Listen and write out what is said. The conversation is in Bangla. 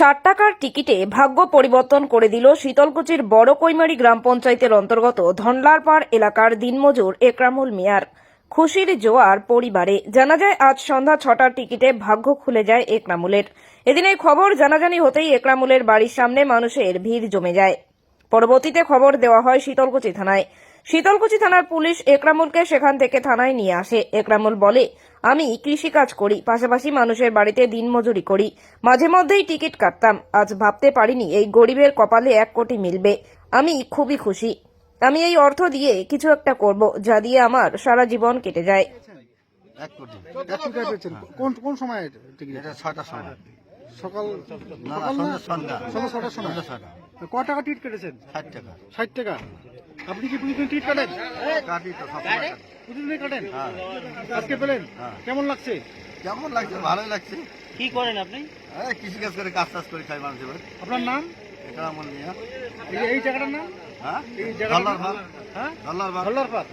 ষাট টাকার টিকিটে ভাগ্য পরিবর্তন করে দিল শীতলকুচির বড় কৈমারি গ্রাম পঞ্চায়েতের অন্তর্গত ধনলারপাড় এলাকার দিনমজুর একরামুল মিয়ার। খুশির জোয়ার পরিবারে। জানা যায়, আজ সন্ধ্যা ছটার টিকিটে ভাগ্য খুলে যায় একরামুলের। এদিন এই খবর জানাজানি হতেই একরামুলের বাড়ির সামনে মানুষের ভিড় জমে যায়। পরবর্তীতে খবর দেওয়া হয় শীতলকুচি থানায়। শীতলকুচি থানার পুলিশ একরামুলকে সেখান থেকে থানায় নিয়ে আসে। একরামুল বলে আমি কৃষিকাজ করি পাশাপাশি মানুষের বাড়িতে দিনমজুরি করি। মাঝে মধ্যেই টিকিট কাটতাম। আজ ভাবতে পারিনি এই গরিবের কপালে এক কোটি মিলবে। আমি খুবই খুশি। আমি এই অর্থ দিয়ে কিছু একটা করব যা দিয়ে আমার সারা জীবন কেটে যায়। এক কোটি। এক কোটি পেয়েছেন কোন কোন সময় টিকিট? এটা ছয়টার সময়। সকাল না না সকাল না? সন্ধ্যা সন্ধ্যা। সন্ধ্যা ছটার সময়? ক টাকা টিকিট কেটেছেন? ষাট টাকা। ষাট টাকা? আপনি কি প্রতিদিন টিকিট কাটেন? কাটি তো কাটি। প্রতিদিনই কাটেন? হ্যাঁ। আজকে পেলেন? হ্যাঁ। কেমন লাগছে? কেমন লাগছে? ভালোই লাগছে। কি করেন আপনি? এই কৃষিকাজ করে কাজ টাজ করে খাই মানুষের। আপনার নাম? এটা আমার নিয়ে এই এই জায়গাটার নাম? হ্যাঁ? এই জায়গাটার নাম? হ্যাঁ? হল্লার পাত